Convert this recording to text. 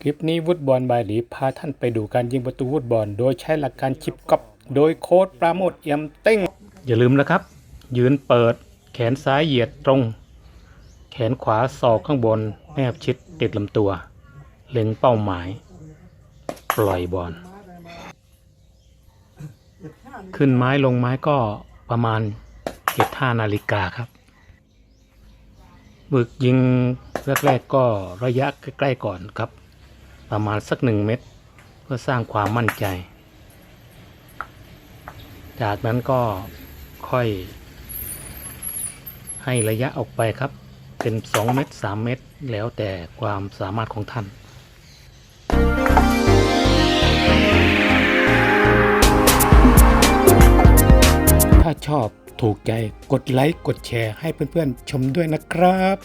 คลิปนี้วุฒบอลบายหลีพาท่านไปดูการยิงประตูวุฒบอลโดยใช้หลักการชิปกอบโดยโค้ดปราโมทเอี่ยมเต้ง อย่าลืมนะครับ ยืนเปิดแขนซ้ายเหยียดตรง แขนขวาศอกข้างบนแนบชิดติดลำตัว เล็งเป้าหมาย ปล่อยบอลขึ้นไม้ลงไม้ก็ประมาณเจ็ดห้านาฬิกาครับบึกยิงแรกๆก็ระยะใกล้ๆก่อนครับ ประมาณสักหนึ่งเมตรเพื่อสร้างความมั่นใจ จากนั้นก็ค่อยให้ระยะออกไปครับ เป็น 2 เมตร3เมตรแล้วแต่ความสามารถของท่านถ้าชอบถูกใจกดไลค์ กดแชร์ให้เพื่อนๆ ชมด้วยนะครับ